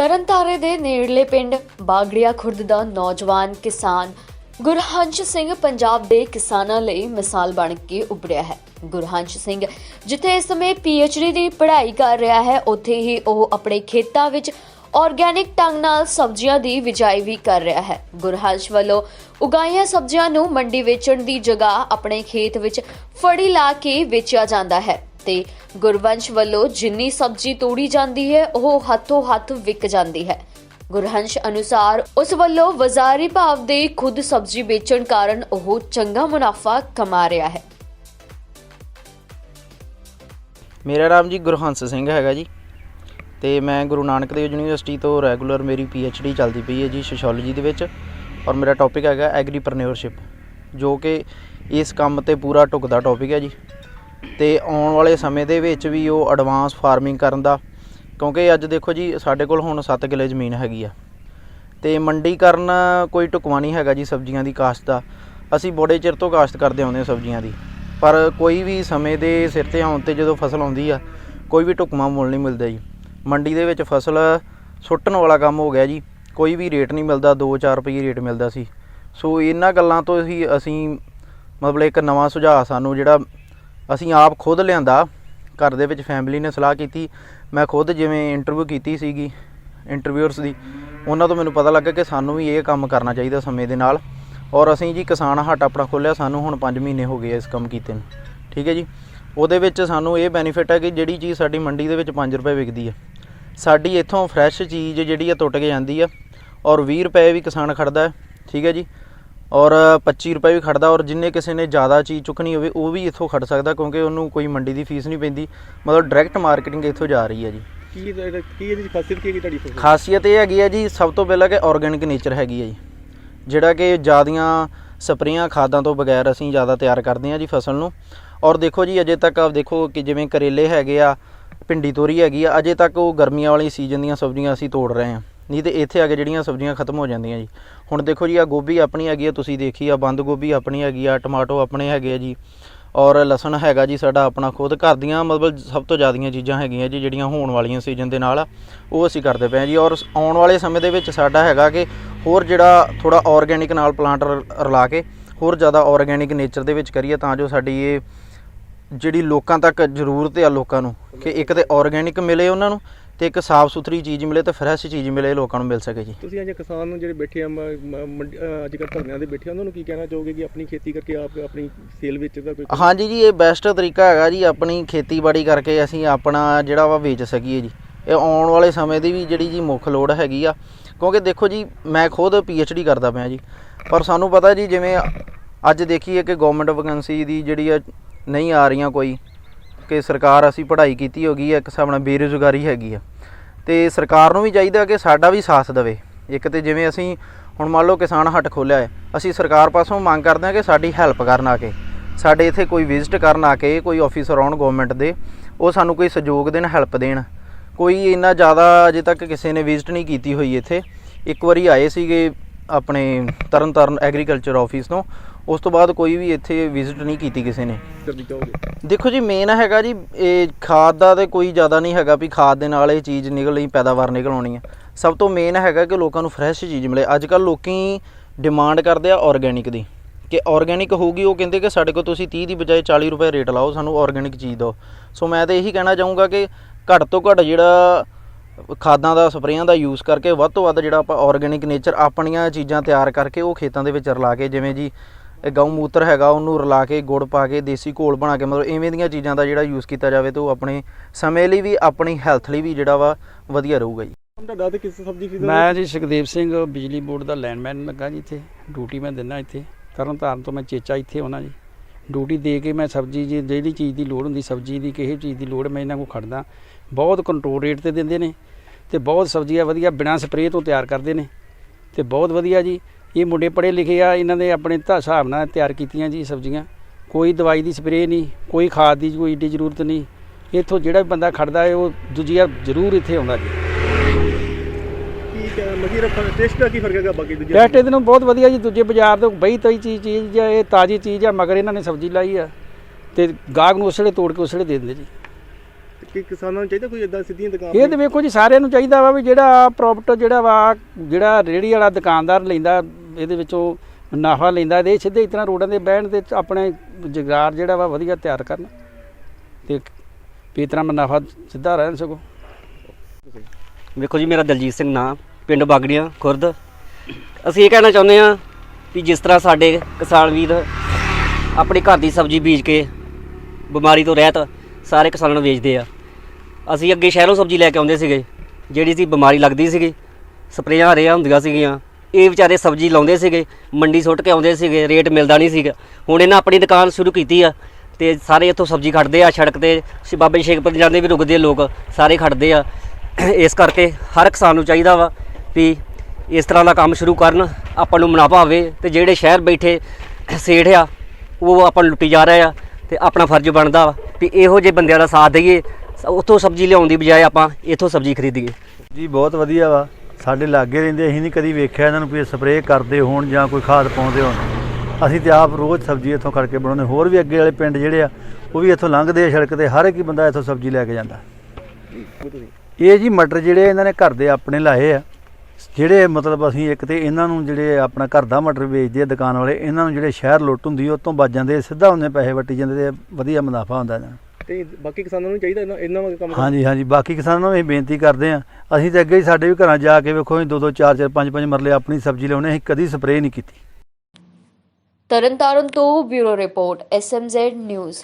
ਤਰਨਤਾਰੇ ਦੇ ਨੇੜਲੇ ਪਿੰਡ ਬਾਗੜੀਆ ਖੁਰਦ ਦਾ ਨੌਜਵਾਨ ਕਿਸਾਨ ਗੁਰਹੰਸ਼ ਸਿੰਘ ਪੰਜਾਬ ਦੇ ਕਿਸਾਨਾਂ ਲਈ ਮਿਸਾਲ ਬਣ ਕੇ ਉੱਭਰਿਆ ਹੈ। ਗੁਰਹੰਸ਼ ਸਿੰਘ ਜਿੱਥੇ ਇਸ ਸਮੇਂ ਡੀ ਦੀ ਪੜ੍ਹਾਈ ਕਰ ਰਿਹਾ ਹੈ, ਉੱਥੇ ਹੀ ਉਹ ਆਪਣੇ ਖੇਤਾਂ ਵਿੱਚ ਆਰਗੈਨਿਕ ਢੰਗ ਨਾਲ ਸਬਜ਼ੀਆਂ ਦੀ ਬਿਜਾਈ ਵੀ ਕਰ ਰਿਹਾ ਹੈ। ਗੁਰਹੰਸ਼ ਵੱਲੋਂ ਉਗਾਈਆਂ ਸਬਜ਼ੀਆਂ ਨੂੰ ਮੰਡੀ ਵੇਚਣ ਦੀ ਜਗ੍ਹਾ ਆਪਣੇ ਖੇਤ ਵਿੱਚ ਫੜੀ ਲਾ ਕੇ ਵੇਚਿਆ ਜਾਂਦਾ ਹੈ। ਤੇ ਗੁਰਵੰਸ਼ ਵੱਲੋਂ ਜਿੰਨੀ ਸਬਜ਼ੀ ਤੋੜੀ ਜਾਂਦੀ ਹੈ, ਉਹ ਹੱਥੋਂ ਹੱਥ ਵਿਕ ਜਾਂਦੀ ਹੈ। ਗੁਰਹੰਸ਼ ਅਨੁਸਾਰ ਉਸ ਵੱਲੋਂ ਬਾਜ਼ਾਰੀ ਭਾਵ ਦੇ ਖੁਦ ਸਬਜ਼ੀ ਵੇਚਣ ਕਾਰਨ ਉਹ ਚੰਗਾ ਮੁਨਾਫਾ ਕਮਾ ਰਿਹਾ ਹੈ। ਮੇਰਾ ਨਾਮ ਜੀ ਗੁਰਹੰਸ ਸਿੰਘ ਹੈਗਾ ਜੀ ਤੇ ਮੈਂ ਗੁਰੂ ਨਾਨਕ ਦੇਵ ਯੂਨੀਵਰਸਿਟੀ ਤੋਂ ਰੈਗੂਲਰ ਮੇਰੀ ਡੀ ਚੱਲਦੀ ਪਈ ਹੈ ਜੀ ਸੋਸ਼ੀਓਲੋਜੀ ਦੇ ਵਿੱਚ ਔਰ ਮੇਰਾ ਟੌਪਿਕ ਹੈਗਾ ਐਗਰੀਪ੍ਰੈਨਿਓਰਸ਼ਿਪ ਜੋ ਕਿ ਇਸ ਕੰਮ ਤੇ ਪੂਰਾ ਢੁਕਦਾ ਟੌਪਿਕ ਹੈ ਜੀ। ਤੇ ਆਉਣ ਵਾਲੇ ਸਮੇਂ ਦੇ ਵਿੱਚ ਵੀ ਉਹ ਐਡਵਾਂਸ ਫਾਰਮਿੰਗ ਕਰਨ ਦਾ, ਕਿਉਂਕਿ ਅੱਜ ਦੇਖੋ ਜੀ, ਸਾਡੇ ਕੋਲ ਹੁਣ 7 ਕਿੱਲੇ ਜ਼ਮੀਨ ਹੈਗੀ ਆ। ਤੇ ਮੰਡੀ ਕਰਨ ਕੋਈ ਢੁਕਵਾ ਨਹੀਂ ਹੈਗਾ ਜੀ ਸਬਜ਼ੀਆਂ ਦੀ ਕਾਸ਼ਤ ਦਾ। ਅਸੀਂ ਬੜੇ ਚਿਰ ਤੋਂ ਕਾਸ਼ਤ ਕਰਦੇ ਆਉਂਦੇ ਹਾਂ ਸਬਜ਼ੀਆਂ ਦੀ। ਪਰ ਕੋਈ ਵੀ ਸਮੇਂ ਦੇ ਸਿਰ ਤੇ ਆਉਣ ਤੇ ਜਦੋਂ ਫਸਲ ਆਉਂਦੀ ਆ, ਕੋਈ ਵੀ ਢੁਕਵਾਂ ਮੁੱਲ ਨਹੀਂ ਮਿਲਦਾ ਜੀ। ਮੰਡੀ ਦੇ ਵਿੱਚ ਫਸਲ ਸੁੱਟਣ ਵਾਲਾ ਕੰਮ ਹੋ ਗਿਆ ਜੀ। ਕੋਈ ਵੀ ਰੇਟ ਨਹੀਂ ਮਿਲਦਾ 2-4 ਰੁਪਏ ਰੇਟ ਮਿਲਦਾ ਸੀ। ਸੋ ਇਹਨਾਂ ਗੱਲਾਂ ਤੋਂ ਹੀ ਅਸੀਂ ਮਤਲਬ ਇੱਕ ਨਵਾਂ ਸੁਝਾਅ ਸਾਨੂੰ ਜਿਹੜਾ ਅਸੀਂ ਆਪ ਖੁਦ ਲਿਆਂਦਾ। ਘਰ ਦੇ ਵਿੱਚ ਫੈਮਿਲੀ ਨੇ ਸਲਾਹ ਕੀਤੀ। ਮੈਂ ਖੁਦ ਜਿਵੇਂ ਇੰਟਰਵਿਊ ਕੀਤੀ ਸੀਗੀ ਇੰਟਰਵਿਊਅਰਸ ਦੀ, ਉਹਨਾਂ ਤੋਂ ਮੈਨੂੰ ਪਤਾ ਲੱਗਾ ਕਿ ਸਾਨੂੰ ਵੀ ਇਹ ਕੰਮ ਕਰਨਾ ਚਾਹੀਦਾ ਸਮੇਂ ਦੇ ਨਾਲ। ਔਰ ਅਸੀਂ ਜੀ ਕਿਸਾਨ ਹੱਟ ਆਪਣਾ ਖੋਲ੍ਹਿਆ, ਸਾਨੂੰ ਹੁਣ 5 ਮਹੀਨੇ ਹੋ ਗਏ ਇਸ ਕੰਮ ਕੀਤੇ ਨੂੰ। ਠੀਕ ਹੈ ਜੀ? ਉਹਦੇ ਵਿੱਚ ਸਾਨੂੰ ਇਹ ਬੈਨੀਫਿਟ ਹੈ ਕਿ ਜਿਹੜੀ ਚੀਜ਼ ਸਾਡੀ ਮੰਡੀ ਦੇ ਵਿੱਚ 5 ਰੁਪਏ ਵਿਕਦੀ ਹੈ। ਸਾਡੀ ਇੱਥੋਂ ਫਰੈਸ਼ ਚੀਜ਼ ਜਿਹੜੀ ਆ ਟੁੱਟ ਕੇ ਜਾਂਦੀ ਆ ਔਰ 20 ਰੁਪਏ ਵੀ ਕਿਸਾਨ ਖੜਦਾ ਹੈ। ਠੀਕ ਹੈ ਜੀ? ਔਰ 25 ਰੁਪਏ ਵੀ ਖੜਦਾ ਔਰ ਜਿੰਨੇ ਕਿਸੇ ਨੇ ਜ਼ਿਆਦਾ ਚੀਜ਼ ਚੁੱਕਣੀ ਹੋਵੇ ਉਹ ਵੀ ਇੱਥੋਂ ਖੜ ਸਕਦਾ ਕਿਉਂਕਿ ਉਹਨੂੰ ਕੋਈ ਮੰਡੀ ਦੀ ਫੀਸ ਨਹੀਂ ਪੈਂਦੀ। ਮਤਲਬ ਡਾਇਰੈਕਟ ਮਾਰਕੀਟਿੰਗ ਇੱਥੋਂ ਜਾ ਰਹੀ ਹੈ ਜੀ। ਕੀ ਇਹਦਾ- ਕੀ ਇਹਦੀ ਖਾਸੀਅਤ ਕੀ ਹੈ ਤੁਹਾਡੀ ਫਸਲ? ਖਾਸੀਅਤ ਇਹ ਹੈਗੀ ਹੈ ਜੀ ਸਭ ਤੋਂ ਪਹਿਲਾਂ ਕਿ ਆਰਗੈਨਿਕ ਨੇਚਰ ਹੈਗੀ ਹੈ ਜੀ। ਜਿਹੜਾ ਕਿ ਜ਼ਿਆਦੀਆਂ ਸਪਰੇਆਂ ਖਾਦਾਂ ਤੋਂ ਬਗੈਰ ਅਸੀਂ ਜ਼ਿਆਦਾ ਤਿਆਰ ਕਰਦੇ ਹਾਂ ਜੀ ਫਸਲ ਨੂੰ। ਔਰ ਦੇਖੋ ਜੀ ਅਜੇ ਤੱਕ ਆਪ ਦੇਖੋ ਕਿ ਜਿਵੇਂ ਕਰੇਲੇ ਹੈਗੇ ਆ ਭਿੰਡੀ ਤੋਰੀ ਹੈਗੀ ਆ ਅਜੇ ਤੱਕ ਉਹ ਗਰਮੀਆਂ ਵਾਲੀ ਸੀਜ਼ਨ ਦੀਆਂ ਸਬਜ਼ੀਆਂ ਅਸੀਂ ਤੋੜ ਰਹੇ ਹਾਂ। ਨਹੀਂ ਤੇ ਇੱਥੇ ਆ ਕੇ ਜਿਹੜੀਆਂ ਸਬਜ਼ੀਆਂ ਖਤਮ ਹੋ ਜਾਂਦੀਆਂ ਜੀ। ਹੁਣ ਦੇਖੋ ਜੀ ਆ ਗੋਭੀ ਆਪਣੀ ਹੈਗੀ ਆ ਤੁਸੀਂ ਦੇਖੀ ਆ ਬੰਦ ਗੋਭੀ ਆਪਣੀ ਹੈਗੀ ਆ ਟਮਾਟੋ ਆਪਣੇ ਹੈਗੇ ਆ ਜੀ। ਔਰ ਲਸਣ ਹੈਗਾ ਜੀ ਸਾਡਾ ਆਪਣਾ ਖੁਦ। ਘਰ ਦੀਆਂ ਮਤਲਬ ਸਭ ਤੋਂ ਜ਼ਿਆਦੀਆਂ ਚੀਜ਼ਾਂ ਹੈਗੀਆਂ ਜੀ ਜਿਹੜੀਆਂ ਹੋਣ ਵਾਲੀਆਂ ਸੀਜ਼ਨ ਦੇ ਨਾਲ ਆ, ਉਹ ਅਸੀਂ ਕਰਦੇ ਪਏ ਹਾਂ ਜੀ। ਔਰ ਆਉਣ ਵਾਲੇ ਸਮੇਂ ਦੇ ਵਿੱਚ ਸਾਡਾ ਹੈਗਾ ਕਿ ਹੋਰ ਜਿਹੜਾ ਥੋੜਾ ਆਰਗੈਨਿਕ ਨਾਲ ਪਲਾਂਟ ਰਲਾ ਕੇ ਹੋਰ ਜ਼ਿਆਦਾ ਆਰਗੈਨਿਕ ਨੇਚਰ ਦੇ ਵਿੱਚ ਕਰੀਏ ਤਾਂ ਜੋ ਸਾਡੀ ਇਹ ਜਿਹੜੀ ਲੋਕਾਂ ਤੱਕ ਜ਼ਰੂਰਤ ਆ ਲੋਕਾਂ ਨੂੰ ਕਿ ਇੱਕ ਤੇ ਆਰਗੈਨਿਕ ਮਿਲੇ ਉਹਨਾਂ ਨੂੰ ਤੇ ਇੱਕ ਸਾਫ਼ ਸੁਥਰੀ ਚੀਜ਼ ਮਿਲੇ ਤੇ ਫਰੈਸ਼ ਚੀਜ਼ ਮਿਲੇ ਲੋਕਾਂ ਨੂੰ ਮਿਲ ਸਕੇ ਜੀ। ਤੁਸੀਂ ਅੱਜ ਕਿਸਾਨ ਨੂੰ ਜਿਹੜੇ ਬੈਠੇ ਆ ਅੱਜ ਕੱਲ੍ਹ ਧਰਨਿਆਂ ਦੇ ਬੈਠੇ ਉਹਨਾਂ ਨੂੰ ਕੀ ਕਹਿਣਾ ਚਾਹੋਗੇ ਕਿ ਆਪਣੀ ਖੇਤੀ ਕਰਕੇ ਆਪ ਆਪਣੀ ਸੇਲ ਵਿੱਚ ਦਾ ਕੋਈ ਹਾਂਜੀ ਜੀ ਇਹ ਬੈਸਟ ਤਰੀਕਾ ਹੈਗਾ ਜੀ ਆਪਣੀ ਖੇਤੀਬਾੜੀ ਕਰਕੇ ਅਸੀਂ ਆਪਣਾ ਜਿਹੜਾ ਵਾ ਵੇਚ ਸਕੀਏ ਜੀ। ਇਹ ਆਉਣ ਵਾਲੇ ਸਮੇਂ ਦੀ ਵੀ ਜਿਹੜੀ ਜੀ ਮੁੱਖ ਲੋੜ ਹੈਗੀ ਆ ਕਿਉਂਕਿ ਦੇਖੋ ਜੀ ਮੈਂ ਖੁਦ ਡੀ ਕਰਦਾ ਪਿਆ ਜੀ। ਪਰ ਸਾਨੂੰ ਪਤਾ ਜੀ ਜਿਵੇਂ ਅੱਜ ਦੇਖੀਏ ਕਿ ਗਵਰਨਮੈਂਟ ਵੈਕੈਂਸੀ ਦੀ ਜਿਹੜੀ ਆ ਨਹੀਂ ਆ ਰਹੀਆਂ ਕੋਈ ਕਿ ਸਰਕਾਰ ਅਸੀਂ ਪੜ੍ਹਾਈ ਕੀਤੀ ਹੋਗੀ ਆ ਇੱਕ ਹਿਸਾਬ ਨਾਲ ਬੇਰੁਜ਼ਗਾਰੀ ਹੈਗੀ ਆ। ਤੇ ਸਰਕਾਰ ਨੂੰ ਵੀ ਚਾਹੀਦਾ ਕਿ ਸਾਡਾ ਵੀ ਸਾਥ ਦੇਵੇ। ਇੱਕ ਤੇ ਜਿਵੇਂ ਅਸੀਂ ਹੁਣ ਮੰਨ ਲਓ ਕਿਸਾਨ ਹੱਟ ਖੋਲਿਆ ਹੈ, ਅਸੀਂ ਸਰਕਾਰ ਪਾਸੋਂ ਮੰਗ ਕਰਦੇ ਹਾਂ ਕਿ ਸਾਡੀ ਹੈਲਪ ਕਰਨ ਆ ਕੇ। ਸਾਡੇ ਇੱਥੇ ਕੋਈ ਵਿਜ਼ਿਟ ਕਰਨ ਆ ਕੇ, ਕੋਈ ਆਫੀਸਰ ਆਉਣ ਗਵਰਨਮੈਂਟ ਦੇ, ਉਹ ਸਾਨੂੰ ਕੋਈ ਸਹਿਯੋਗ ਦੇਣ ਹੈਲਪ ਦੇਣ। ਕੋਈ ਇੰਨਾ ਜ਼ਿਆਦਾ ਅਜੇ ਤੱਕ ਕਿਸੇ ਨੇ ਵਿਜ਼ਿਟ ਨਹੀਂ ਕੀਤੀ ਹੋਈ ਇੱਥੇ। ਇੱਕ ਵਾਰੀ ਆਏ ਸੀਗੇ ਆਪਣੇ ਤਰਨ ਤਾਰਨ ਐਗਰੀਕਲਚਰ ਆਫਿਸ ਤੋਂ ਉਸ ਤੋਂ ਬਾਅਦ ਕੋਈ ਵੀ ਇੱਥੇ ਵਿਜ਼ਿਟ ਨਹੀਂ ਕੀਤੀ ਕਿਸੇ ਨੇ। ਦੇਖੋ ਜੀ ਮੇਨ ਹੈਗਾ ਜੀ ਇਹ ਖਾਦ ਦਾ ਤੇ ਕੋਈ ਜ਼ਿਆਦਾ ਨਹੀਂ ਹੈਗਾ ਵੀ ਖਾਦ ਦੇ ਨਾਲ ਇਹ ਚੀਜ਼ ਨਿਕਲਣੀ ਪੈਦਾਵਾਰ ਨਿਕਲ ਆਉਣੀ ਹੈ। ਸਭ ਤੋਂ ਮੇਨ ਹੈਗਾ ਕਿ ਲੋਕਾਂ ਨੂੰ ਫਰੈਸ਼ ਚੀਜ਼ ਮਿਲੇ। ਅੱਜ ਕੱਲ ਲੋਕੀ ਡਿਮਾਂਡ ਕਰਦੇ ਆ ਆਰਗੈਨਿਕ ਦੀ। ਕਿ ਆਰਗੈਨਿਕ ਹੋਊਗੀ ਉਹ ਕਹਿੰਦੇ ਕਿ ਸਾਡੇ ਕੋਲ ਤੁਸੀਂ 30 ਦੀ ਬਜਾਏ 40 ਰੁਪਏ ਰੇਟ ਲਾਓ ਸਾਨੂੰ ਆਰਗੈਨਿਕ ਚੀਜ਼ ਦਿਓ। ਸੋ ਮੈਂ ਤਾਂ ਇਹੀ ਕਹਿਣਾ ਚਾਹੂੰਗਾ ਕਿ ਘੱਟ ਤੋਂ ਘੱਟ ਜਿਹੜਾ ਖਾਦਾਂ ਦਾ ਸਪਰੇਆਂ ਦਾ ਯੂਜ਼ ਕਰਕੇ ਵੱਧ ਤੋਂ ਵੱਧ ਜਿਹੜਾ ਆਪਾਂ ਆਰਗੈਨਿਕ ਨੇਚਰ ਆਪਣੀਆਂ ਚੀਜ਼ਾਂ ਤਿਆਰ ਕਰਕੇ ਉਹ ਖੇਤਾਂ ਦੇ ਵਿੱਚ ਰਲਾ ਕੇ ਜਿਵੇਂ ਜੀ ਇਹ ਗਊ ਮੂਤਰ ਹੈਗਾ ਉਹਨੂੰ ਰਲਾ ਕੇ ਗੁੜ ਪਾ ਕੇ ਦੇਸੀ ਘੋਲ ਬਣਾ ਕੇ ਮਤਲਬ ਐਵੇਂ ਦੀਆਂ ਚੀਜ਼ਾਂ ਦਾ ਜਿਹੜਾ ਯੂਜ਼ ਕੀਤਾ ਜਾਵੇ ਤਾਂ ਉਹ ਆਪਣੇ ਸਮੇਂ ਲਈ ਵੀ ਆਪਣੀ ਹੈਲਥ ਲਈ ਵੀ ਜਿਹੜਾ ਵਾ ਵਧੀਆ ਰਹੂਗਾ ਜੀ। ਤੁਹਾਡਾ ਤੇ ਕਿਸ ਸਬਜ਼ੀ ਖਰੀਦਣਾ? ਮੈਂ ਜੀ ਸੁਖਦੇਵ ਸਿੰਘ ਬਿਜਲੀ ਬੋਰਡ ਦਾ ਲਾਈਨਮੈਨ ਲੱਗਾ ਜੀ ਇੱਥੇ ਡਿਊਟੀ ਮੈਂ ਦਿੰਦਾ ਇੱਥੇ। ਤਰਨਤਾਰਨ ਤੋਂ ਮੈਂ ਚੇਚਾ ਇੱਥੇ ਆਉਣਾ ਜੀ। ਡਿਊਟੀ ਦੇ ਕੇ ਮੈਂ ਸਬਜ਼ੀ ਜੀ ਜਿਹੜੀ ਚੀਜ਼ ਦੀ ਲੋੜ ਹੁੰਦੀ, ਸਬਜ਼ੀ ਦੀ, ਕਿਸੇ ਚੀਜ਼ ਦੀ ਲੋੜ, ਮੈਂ ਇਹਨਾਂ ਕੋਲ ਖੜਦਾ। ਬਹੁਤ ਕੰਟਰੋਲ ਰੇਟ ਤੇ ਦਿੰਦੇ ਨੇ ਤੇ ਬਹੁਤ ਸਬਜ਼ੀਆਂ ਵਧੀਆ ਬਿਨਾਂ ਸਪਰੇਅ ਤੋਂ ਤਿਆਰ ਕਰਦੇ ਨੇ। ਤੇ ਬਹੁਤ ਵਧੀਆ ਜੀ, ਇਹ ਮੁੰਡੇ ਪੜ੍ਹੇ ਲਿਖੇ ਆ, ਇਹਨਾਂ ਨੇ ਆਪਣੇ ਤਾਂ, ਹਿਸਾਬ ਨਾਲ ਤਿਆਰ ਕੀਤੀਆਂ ਜੀ ਸਬਜ਼ੀਆਂ। ਕੋਈ ਦਵਾਈ ਦੀ ਸਪਰੇਅ ਨਹੀਂ, ਕੋਈ ਖਾਦ ਦੀ ਕੋਈ ਏਡੀ ਜ਼ਰੂਰਤ ਨਹੀਂ। ਇੱਥੋਂ ਜਿਹੜਾ ਵੀ ਬੰਦਾ ਖੜਦਾ ਹੈ, ਉਹ ਦੂਜੀਆ ਜ਼ਰੂਰ ਇੱਥੇ ਆਉਂਦਾ ਜੀ। ਮਗੀ ਰੱਖਾ ਟੇਸਟ ਦਾ ਕੀ ਫ਼ਰਕ ਹੈਗਾ ਬਾਕੀ ਦੂਜੇ ਟੈਸਟ ਇਹਦੇ ਨੂੰ ਬਹੁਤ ਵਧੀਆ ਜੀ ਦੂਜੇ ਬਾਜ਼ਾਰ ਤੋਂ ਬਈ ਤਈ ਚੀਜ਼ ਚੀਜ਼ ਆ ਇਹ ਤਾਜ਼ੀ ਚੀਜ਼ ਆ ਮਗਰ ਇਹਨਾਂ ਨੇ ਸਬਜ਼ੀ ਲਾਈ ਆ ਤੇ ਗਾਹਕ ਨੂੰ ਉਸ ਵੇਲੇ ਤੋੜ ਕੇ ਉਸ ਵੇਲੇ ਦੇ ਦਿੰਦੇ ਜੀ। ਕਿ ਕਿਸਾਨਾਂ ਨੂੰ ਚਾਹੀਦਾ ਕੋਈ ਇਦਾਂ ਸਿੱਧੀਆਂ ਦੁਕਾਨ ਇਹ ਤੇ? ਵੇਖੋ ਜੀ ਸਾਰਿਆਂ ਨੂੰ ਚਾਹੀਦਾ ਵਾ ਵੀ ਜਿਹੜਾ ਪ੍ਰੋਪਰਟ ਜਿਹੜਾ ਵਾ ਜਿਹੜਾ ਰੇੜੀ ਵਾਲਾ ਦੁਕਾਨਦਾਰ ਲੈਂਦਾ ਇਹਦੇ ਵਿੱਚੋਂ ਮੁਨਾਫਾ ਲੈਂਦਾ ਇਹਦੇ ਸਿੱਧੇ ਇਤਨਾ ਰੋਡਾਂ ਦੇ ਬਹਿਣ ਤੇ ਆਪਣੇ ਜਗਾਰ ਜਿਹੜਾ ਵਾ ਵਧੀਆ ਤਿਆਰ ਕਰਨ ਤੇ ਤਰ੍ਹਾਂ ਮੁਨਾਫਾ ਸਿੱਧਾ ਰਹਿਣ ਸਕੋ ਵੇਖੋ ਜੀ ਮੇਰਾ ਦਲਜੀਤ ਸਿੰਘ ਨਾਂ। ਪਿੰਡ ਬਾਗੜੀਆਂ, ਖੁਰਦ। ਅਸੀਂ ਇਹ ਕਹਿਣਾ ਚਾਹੁੰਦੇ ਹਾਂ ਕਿ ਜਿਸ ਤਰ੍ਹਾਂ ਸਾਡੇ ਕਿਸਾਨ ਵੀਰ ਆਪਣੇ ਘਰ ਦੀ ਸਬਜ਼ੀ ਬੀਜ ਕੇ ਬਿਮਾਰੀ ਤੋਂ ਰਹਿਤ ਸਾਰੇ ਕਿਸਾਨਾਂ ਨੂੰ ਵੇਚਦੇ ਆ। ਅਸੀਂ ਅੱਗੇ ਸ਼ਹਿਰੋਂ ਸਬਜ਼ੀ ਲੈ ਕੇ ਆਉਂਦੇ ਸੀਗੇ, ਜਿਹੜੀ ਸੀ ਬਿਮਾਰੀ ਲੱਗਦੀ ਸੀਗੀ, ਸਪਰੇਆਂ ਹਰਿਆ ਹੁੰਦੀਆਂ ਸੀਗੀਆਂ। ਇਹ ਵਿਚਾਰੇ ਸਬਜ਼ੀ ਲਾਉਂਦੇ ਸੀਗੇ, ਮੰਡੀ ਸੁੱਟ ਕੇ ਆਉਂਦੇ ਸੀਗੇ, ਰੇਟ ਮਿਲਦਾ ਨਹੀਂ ਸੀਗਾ। ਹੁਣ ਇਹਨਾਂ ਆਪਣੀ ਦੁਕਾਨ ਸ਼ੁਰੂ ਕੀਤੀ ਆ ਤੇ ਸਾਰੇ ਇੱਥੋਂ ਸਬਜ਼ੀ ਖੜਦੇ ਆ, ਸੜਕ ਤੇ ਬਾਬੇ ਸ਼ੇਖਪੁਰ ਜਾਂਦੇ ਵੀ ਰੁਕਦੇ ਆ ਲੋਕ, ਸਾਰੇ ਖੜਦੇ ਆ। ਇਸ ਕਰਕੇ ਹਰ ਕਿਸਾਨ ਨੂੰ ਚਾਹੀਦਾ ਵਾ ਵੀ ਇਸ ਤਰ੍ਹਾਂ ਦਾ ਕੰਮ ਸ਼ੁਰੂ ਕਰਨ ਆਪਾਂ ਨੂੰ ਮੁਨਾਫਾ ਹੋਵੇ ਤੇ ਜਿਹੜੇ ਸ਼ਹਿਰ ਬੈਠੇ ਸੇਠ ਆ, ਉਹ ਆਪਾਂ ਲੁੱਟੀ ਜਾ ਰਹੇ ਆ ਤੇ ਆਪਣਾ ਫਰਜ਼ ਬਣਦਾ ਵਾ ਵੀ ਇਹੋ ਜਿਹੇ ਬੰਦਿਆਂ ਦਾ ਸਾਥ ਦਈਏ, ਉੱਥੋਂ ਸਬਜ਼ੀ ਲਿਆਉਣ ਦੀ ਬਜਾਏ ਆਪਾਂ ਇੱਥੋਂ ਸਬਜ਼ੀ ਖਰੀਦੀਏ। ਜੀ, ਬਹੁਤ ਵਧੀਆ ਵਾ। ਸਾਡੇ ਲਾਗੇ ਰਹਿੰਦੇ, ਅਸੀਂ ਨਹੀਂ ਕਦੀ ਵੇਖਿਆ ਇਹਨਾਂ ਨੂੰ ਕੋਈ ਸਪਰੇਅ ਕਰਦੇ ਹੋਣ ਜਾਂ ਕੋਈ ਖਾਦ ਪਾਉਂਦੇ ਹੋਣ। ਅਸੀਂ ਤੇ ਆਪ ਰੋਜ਼ ਸਬਜ਼ੀ ਇੱਥੋਂ ਕਰਕੇ ਬਣਾਉਂਦੇ, ਹੋਰ ਵੀ ਅੱਗੇ ਵਾਲੇ ਪਿੰਡ ਜਿਹੜੇ ਆ, ਉਹ ਵੀ ਇੱਥੋਂ ਲੰਘਦੇ ਆ ਸੜਕ ਤੇ, ਹਰ ਇੱਕ ਹੀ ਬੰਦਾ ਇੱਥੋਂ ਸਬਜ਼ੀ ਲੈ ਕੇ ਜਾਂਦਾ। ਇਹ ਜੀ ਮਟਰ ਜਿਹੜੇ ਇਹਨਾਂ ਨੇ ਘਰ ਦੇ ਆਪਣੇ ਲਾਏ ਆ। ਜਿਹੜੇ ਮਤਲਬ ਅਸੀਂ ਇੱਕ ਤੇ ਇਹਨਾਂ ਨੂੰ ਜਿਹੜੇ ਆਪਣਾ ਘਰ ਦਾ ਮਟਰ ਵੇਚਦੇ ਆ ਦੁਕਾਨ ਵਾਲੇ ਇਹਨਾਂ ਨੂੰ ਜਿਹੜੇ ਸ਼ਹਿਰ ਲੁੱਟ ਹੁੰਦੀ ਉਹ ਤੋਂ ਬਚ ਜਾਂਦੇ ਸਿੱਧਾ ਉਹਨੇ ਪੈਸੇ ਵੱਟੀ ਜਾਂਦੇ ਤੇ ਵਧੀਆ ਮੁਨਾਫਾ ਹੁੰਦਾ ਇਹਨਾਂ ਤੇ ਬਾਕੀ ਕਿਸਾਨਾਂ ਨੂੰ ਚਾਹੀਦਾ ਇਹਨਾਂ ਇਹਨਾਂ ਵਾਂਗ ਕੰਮ। ਹਾਂਜੀ ਹਾਂਜੀ ਬਾਕੀ ਕਿਸਾਨਾਂ ਨੂੰ ਅਸੀਂ ਬੇਨਤੀ ਕਰਦੇ ਹਾਂ ਅਸੀਂ ਤੇ ਅੱਗੇ ਹੀ ਸਾਡੇ ਵੀ ਘਰਾਂ ਜਾ ਕੇ ਵੇਖੋ ਦੋ ਦੋ ਚਾਰ ਚਾਰ ਪੰਜ ਪੰਜ ਮਰਲੇ ਆਪਣੀ ਸਬਜ਼ੀ ਲਾਉਣੇ ਅਸੀਂ ਕਦੀ ਸਪਰੇਅ ਨਹੀਂ ਕੀਤੀ ਤਰਨਤਾਰਨ ਤੋਂ ਬਿਊਰੋ ਰਿਪੋਰਟ ਐਸਐਮਜ਼ੈਡ ਨਿਊਜ਼